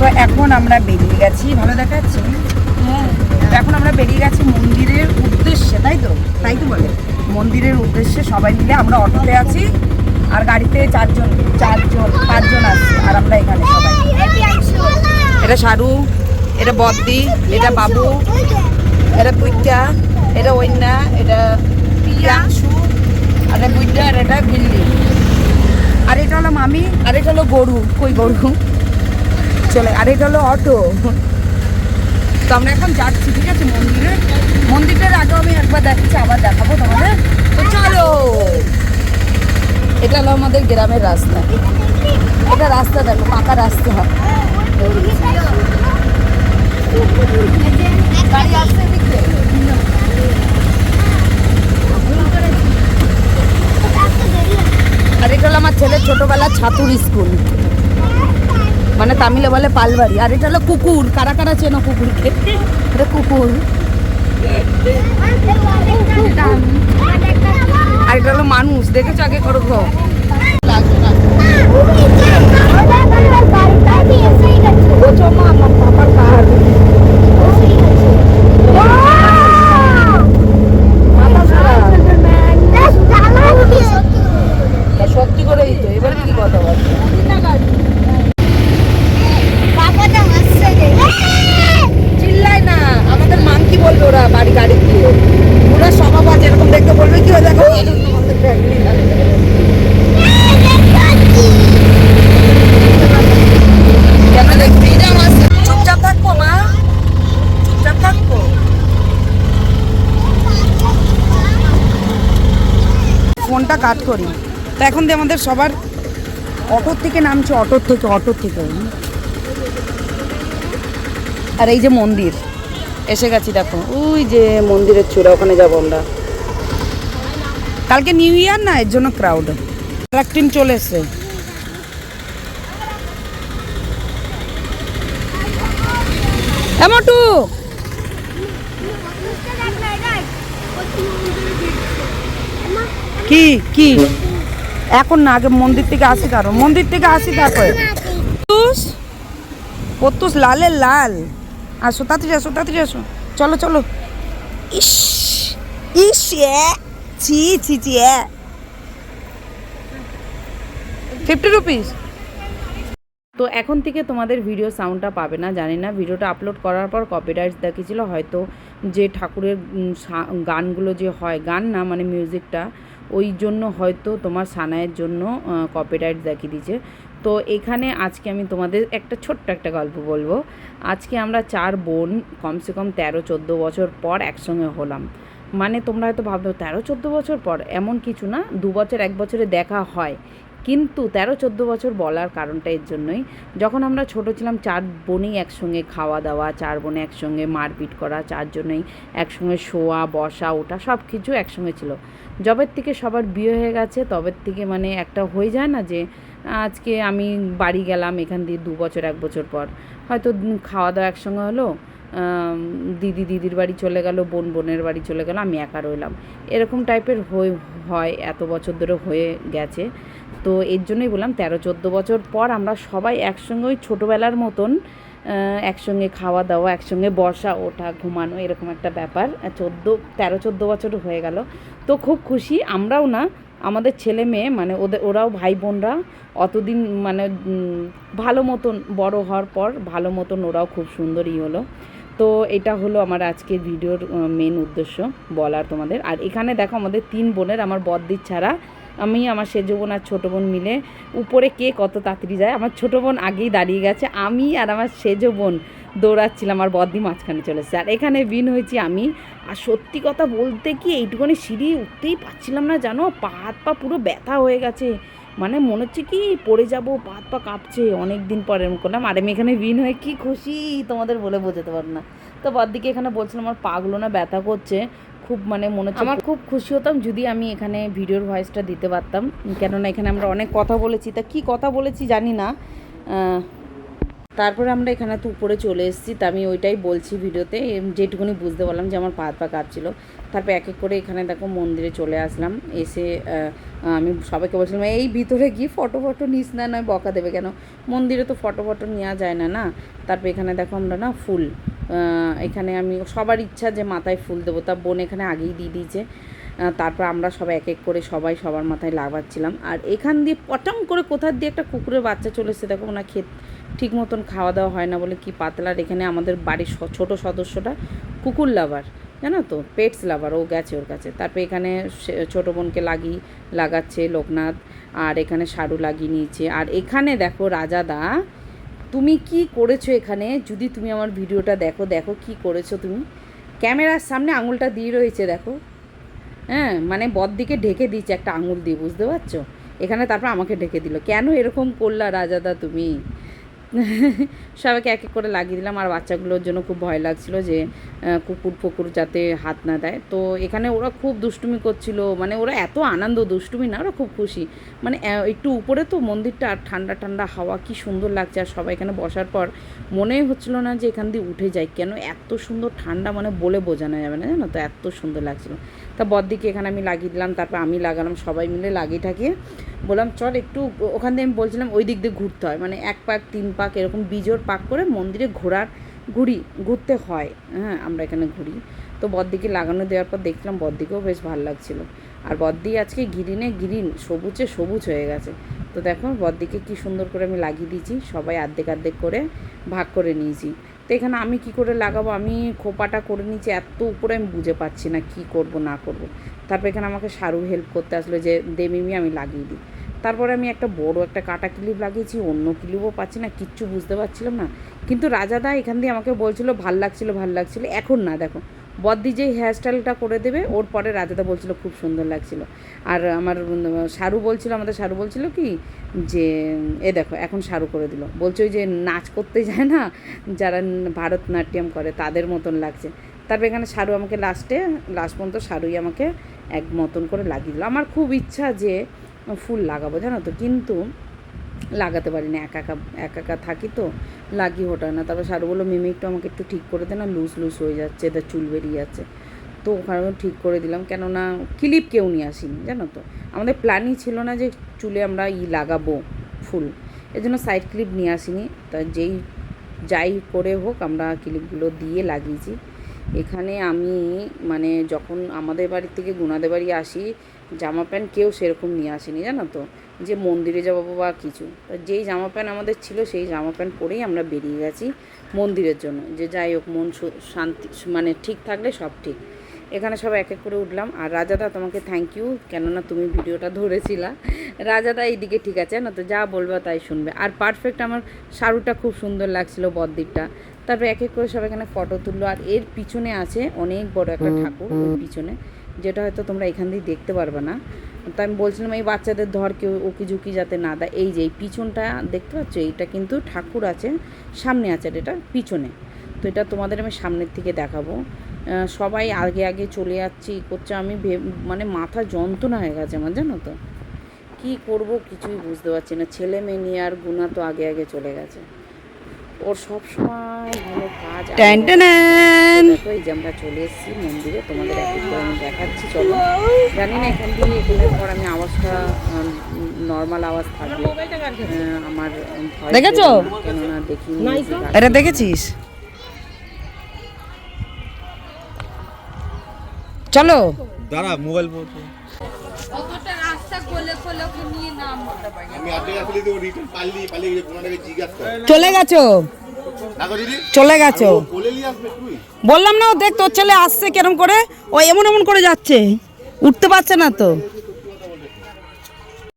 তো এখন আমরা বেরিয়ে গেছি। ভালো দেখাচ্ছি? এখন আমরা বেরিয়ে গেছি মন্দিরের উদ্দেশ্যে তাই তো? তাই তো বলে। মন্দিরের উদ্দেশ্যে সবাই মিলে আমরা অটোতে আছি আর গাড়িতে চারজন চারজন পাঁচজন আসছে আর আমরা এখানে সবাই। এটা সারু এটা বদ্দি এটা বাবু এটা পুইটা এটা ঐন্যা এটা পিয়াংশু আর এটা বুইটা আর এটা বিল্লি আর এটা হলো মামি আর এটা হলো গরু। কই গরু? চলে। আর এটা হলো অটো। তো আমরা এখন যাচ্ছি, ঠিক আছে, মন্দিরে। মন্দিরের আগে আমি একবার দেখাচ্ছি, আবার দেখাবো তোমাদের। তো চলো। এটা হলো আমাদের গ্রামের রাস্তা। এটা রাস্তা দেখো, পাকা রাস্তা। এদিক। আর এটা হলো আমার ছেলের ছোটবেলার ছাতুর স্কুল। মানে তামিলে বলে পালবাড়ি। আর এটা হলো কুকুর। কারা কারা চেনো কুকুরকে? এটা কুকুর। আর এটা হলো মানুষ। দেখেছ আগে করো সত্যি করেই তো। এবার কি কথা চিল্লাই না আমাদের মান কি বলবে ওরা বাড়ি গাড়ি দিয়ে ওরা স্বভাব আছে এরকম দেখতে বলবে কি হয়ে দেখো আমাদের family না। কেন দেখবি এটা আমার চুপচাপ থাকব মা চুপচাপ থাকব ফোনটা কাট করি। তো এখন দিয়ে আমাদের সবার অটোর থেকে নামছে, অটোর থেকে অটোর থেকে। আর এই যে মন্দির, এসে গেছি দেখো। ওই যে মন্দিরের চূড়া, ওখানে যাব আমরা। কালকে নিউ ইয়ার না, এর জন্য ক্রাউড টিম চলে এসছে। এমটু কি কি? এখন না, আগে মন্দির থেকে আসি তারপর মন্দির থেকে আসি, তারপরে। পত্তুস লালের লাল আসো, তাড়াতাড়ি আসো তাড়াতাড়ি আসো। চলো চলো। ইস ইস ছি ছি ছি ফিফটি রুপিস তো এখন থেকে তোমাদের ভিডিও সাউন্ডটা পাবে না, জানি না। ভিডিওটা আপলোড করার পর কপিরাইট দেখিয়েছিল, হয়তো যে ঠাকুরের গানগুলো যে হয়, গান না মানে মিউজিকটা ওই জন্য হয়তো তোমার সানায়ের জন্য কপিরাইট দেখিয়ে দিয়েছে। তো এখানে আজকে আমি তোমাদের একটা ছোট্ট একটা গল্প বলব। আজকে আমরা চার বোন, কমসে কম তেরো, চোদ্দ বছর পর একসঙ্গে হলাম। মানে তোমরা হয়তো ভাববে, তেরো চোদ্দ বছর পর এমন কিছু না, দু বছর, এক বছরে দেখা হয়। কিন্তু তেরো চোদ্দ বছর বলার কারণটা এর জন্যই, যখন আমরা ছোট ছিলাম, চার বোনেই একসঙ্গে খাওয়া দাওয়া, চার বোনে একসঙ্গে মারপিট করা চারজনেই একসঙ্গে শোয়া, বসা, ওঠা সব কিছু একসঙ্গে ছিল। জবের থেকে সবার বিয়ে হয়ে গেছে, তবের থেকে মানে একটা হয়ে যায় না যে, আজকে আমি বাড়ি গেলাম, এখান দিয়ে দু বছর, এক বছর পর। হয়তো খাওয়া দাওয়া একসঙ্গে হলো দিদি দিদির বাড়ি চলে গেল, বোন বোনের বাড়ি চলে গেল, আমি একা রইলাম। এরকম টাইপের হয়ে, হয় এত বছর ধরে হয়ে গেছে। তো এর জন্যই বললাম, তেরো চোদ্দ বছর পর আমরা সবাই একসঙ্গে ওই ছোটোবেলার মতন একসঙ্গে খাওয়া দাওয়া, একসঙ্গে বসা, ওঠা, ঘুমানো, এরকম একটা ব্যাপার। চোদ্দ, তেরো চোদ্দ বছর হয়ে গেল। তো খুব খুশি, আমরাও না, আমাদের ছেলে মেয়ে মানে ওদের ওরাও ভাই বোনরা, অতদিন মানে ভালো মতন বড় হওয়ার পর, ভালো মতন ওরাও খুব সুন্দরই হলো। তো এটা হলো আমার আজকের ভিডিওর মেন উদ্দেশ্য বলার তোমাদের। আর এখানে দেখো আমাদের তিন বোনের, আমার বদ্দির ছাড়া। আমি, আমার সেজো বোন আর ছোটো বোন মিলে উপরে কে কত তাড়াতাড়ি যায়। আমার ছোটো বোন আগেই দাঁড়িয়ে গেছে। আমি আর আমার সেজো বোন দৌড়াচ্ছিলাম আর বদ্দি মাঝখানে চলে এসেছে। আর এখানে বিন হয়েছি আমি। আর সত্যি কথা বলতে কি, এইটুকুনি সিঁড়ি উঠতেই পারছিলাম না জানো? পা হাত পা পুরো ব্যথা হয়ে গেছে। মানে মনে হচ্ছে কি পড়ে যাব পাত পা কাঁপছে অনেক দিন পরে এরকম করলাম। আর আমি এখানে বিন হয়ে কি খুশি তোমাদের বলে বোঝাতে পারব না। তো বদ্দিকে এখানে বলছিলাম আমার পাগলো না ব্যথা করছে। খুব মানে মনে হচ্ছে আমার খুব খুশি হতাম যদি আমি এখানে ভিডিওর ভয়েসটা দিতে পারতাম। কেননা এখানে আমরা অনেক কথা বলেছি। তা কি কথা বলেছি জানি না। তারপরে আমরা এখানে তো উপরে চলে এসেছি, তা আমি ওইটাই বলছি ভিডিওতে যেটুকুনি বুঝতে পারলাম যে আমার পা পা কাঁপছিল। তারপর এক এক করে এখানে দেখো মন্দিরে চলে আসলাম, এসে আমি সবাইকে বলছিলাম, এই ভিতরে গিয়ে ফটো ফটো নিস না, নয় বকা দেবে কেন? মন্দিরে তো ফটো ফটো নেওয়া যায় না না? তারপর এখানে দেখো আমরা না ফুল এখানে আমি সবার ইচ্ছা যে মাথায় ফুল দেবো, তা বোন এখানে আগেই দিয়ে দিয়েছে। তারপর আমরা সবাই এক এক করে সবাই সবার মাথায় লাগাচ্ছিলাম। আর এখান দিয়ে পটাং করে কোথার দিয়ে একটা কুকুরের বাচ্চা চলে এসেছে, দেখো ওনার খেত ঠিক মতন খাওয়া দাওয়া হয় না বলে কি পাতলার এখানে আমাদের বাড়ির ছোট সদস্যটা কুকুর লাভার, জানো তো? পেটস লাভার ও গেছে ওর কাছে। তারপর এখানে ছোট বোনকে লাগি লাগাচ্ছে লোকনাথ, আর এখানে সারু লাগিয়ে নিয়েছে। আর এখানে দেখো রাজাদা তুমি কি করেছ এখানে? যদি তুমি আমার ভিডিওটা দেখো দেখো কি করেছ তুমি। ক্যামেরার সামনে আঙুলটা দিয়ে রয়েছে, দেখো। হ্যাঁ মানে বদদিকে ঢেকে দিয়েছে একটা আঙুল দিয়ে, বুঝতে পারছ? এখানে তারপর আমাকে ঢেকে দিল। কেন এরকম করলা রাজাদা তুমি? সবাইকে এক এক করে লাগিয়ে দিলাম। আর বাচ্চাগুলোর জন্য খুব ভয় লাগছিল যে কুকুর ফুকুর যাতে হাত না দেয়। তো এখানে ওরা খুব দুষ্টুমি করছিল। মানে ওরা এত আনন্দ, দুষ্টুমি না, ওরা খুব খুশি। মানে একটু উপরে তো মন্দিরটা আর ঠান্ডা ঠান্ডা হাওয়া কি সুন্দর লাগছে। আর সবাই এখানে বসার পর মনেই হচ্ছিল না যে এখান দিয়ে উঠে যাই। কেন এত সুন্দর ঠান্ডা মানে বলে বোঝানো যাবে না জানো তো? এত সুন্দর লাগছিল। তা বদ্দিকে এখানে আমি লাগিয়ে দিলাম। তারপর আমি লাগালাম। সবাই মিলে লাগিয়ে ঠাকিয়ে বললাম, চল একটু ওখান দিয়ে আমি বলছিলাম ওই দিক দিয়ে ঘুরতে হয়। মানে এক পাক, তিন পাক এরকম বিজোড় পাক করে মন্দিরে ঘোরার ঘুরি ঘুরতে হয়। হ্যাঁ আমরা এখানে ঘুরি। তো বদ্দিকে লাগানো দেওয়ার পর দেখলাম বদ্দিকেও বেশ ভালো লাগছিল। আর বদ্দি আজকে গ্রিনে গ্রিন, সবুজে সবুজ হয়ে গেছে। তো দেখো বদ্দিকে কি সুন্দর করে আমি লাগিয়ে দিয়েছি। সবাই আর্ধেক আর্ধেক করে ভাগ করে নিয়েছি। তো এখানে আমি কি করে লাগাবো? আমি খোপাটা করে নিয়েছি, এত উপরে আমি বুঝে পাচ্ছি না কি করব, না করব। তারপর এখানে আমাকে সারু হেল্প করতে আসলো যে, দে মিমি, আমি লাগিয়ে দিই। তারপরে আমি একটা বড় একটা কাটা কিলিপ লাগিয়েছি, অন্য কিলিপও পাচ্ছি না, কিচ্ছু বুঝতে পারছিলাম না। কিন্তু রাজাদা এখান দিয়ে আমাকে বলছিল, ভালো লাগছিল ভালো লাগছিল। এখন না, দেখো। বদ্দি যেই হেয়ারস্টাইলটা করে দেবে, ওর পরে রাজাদা বলছিল খুব সুন্দর লাগছিল। আর আমার শারু বলছিল, আমাদের শারু বলছিল কি যে, এ দেখো, এখন শারু করে দিল। বলছে ওই যে নাচ করতে যায় না, যারা ভারতনাট্যম করে, তাদের মতন লাগছে। তারপর এখানে শারু আমাকে লাস্টে লাস্ট পর্যন্ত শারুই আমাকে এক মতন করে লাগিয়ে দিল। আমার খুব ইচ্ছা যে ফুল লাগাবো, জানো তো? কিন্তু লাগাতে পারি না একা একা একা একা থাকি তো। লাগিয়ে ওঠায় না। তারপর শারু বলল, মিমি, একটু আমাকে একটু ঠিক করে দে না, লুজ লুজ হয়ে যাচ্ছে এটা চুল বেরিয়ে যাচ্ছে। তো ওখানে ঠিক করে দিলাম, কেননা ক্লিপ কেউ নিয়ে আসিনি, জানো তো? আমাদের প্ল্যানই ছিল না যে চুলে আমরা ই লাগাবো ফুল। এর জন্য সাইড ক্লিপ নিয়ে আসিনি। তা যেই, যাই করে হোক, আমরা ক্লিপগুলো দিয়ে লাগিয়েছি। এখানে আমি মানে যখন আমাদের বাড়ি থেকে গুনাদের বাড়ি আসি, জামা প্যান্ট কেউ সেরকম নিয়ে আসেনি, জানো তো? যে মন্দিরে যাব বা কিছু। যেই জামা প্যান্ট আমাদের ছিল সেই জামা প্যান্ট পরেই আমরা বেরিয়ে গেছি মন্দিরের জন্য। যে যাই হোক মন শান্তি মানে ঠিক থাকলে সব ঠিক। এখানে সব এক এক করে উঠলাম। আর রাজাদা তোমাকে থ্যাংক ইউ কেননা তুমি ভিডিওটা ধরেছিলা। রাজাদা এইদিকে ঠিক আছে না তো যা বলবে তাই শুনবে। আর পারফেক্ট আমার শাড়ুটা খুব সুন্দর লাগছিল বদ্দিকটা তারপর এক এক করে সব এখানে ফটো তুললো। আর এর পিছনে আছে অনেক বড় একটা ঠাকুর ওই পিছনে। যেটা হয়তো তোমরা এখান দিয়ে দেখতে পারবে না। তো আমি বলছিলাম, এই বাচ্চাদের ধর কেউ উকি ঝুঁকি যাতে না দেয়। এই যে এই পিছনটা দেখতে পাচ্ছ, এইটা কিন্তু ঠাকুর আছে, সামনে আছে এটা পিছনে। তো এটা তোমাদের আমি সামনের থেকে দেখাবো। সবাই আগে আগে চলে যাচ্ছি করছে। আমি মানে মাথা যন্ত্রণা হয়ে গেছে আমার, জানো তো। কী করব কিছুই বুঝতে পারছি না। ছেলে মেয়ে নিয়ে আর গুণা তো আগে আগে চলে গেছে। ওর সব সময় ভালো কাজ যে আমরা চলে এসেছি মন্দিরে তোমাদের এক এক করে আমি দেখাচ্ছি চলো। জানি না এখান দিয়ে এখানের পর আমি আওয়াজটা নর্মাল আওয়াজ থাকবে আমার দেখেছ? কেননা দেখি এটা দেখেছিস? চলো। দাঁড়া মোবাইল চলে গেছো? চলে গেছো? বললাম না ও দেখ তোর ছেলে আসছে কেরম করে ও এমন এমন করে যাচ্ছে। উঠতে পারছে না তো।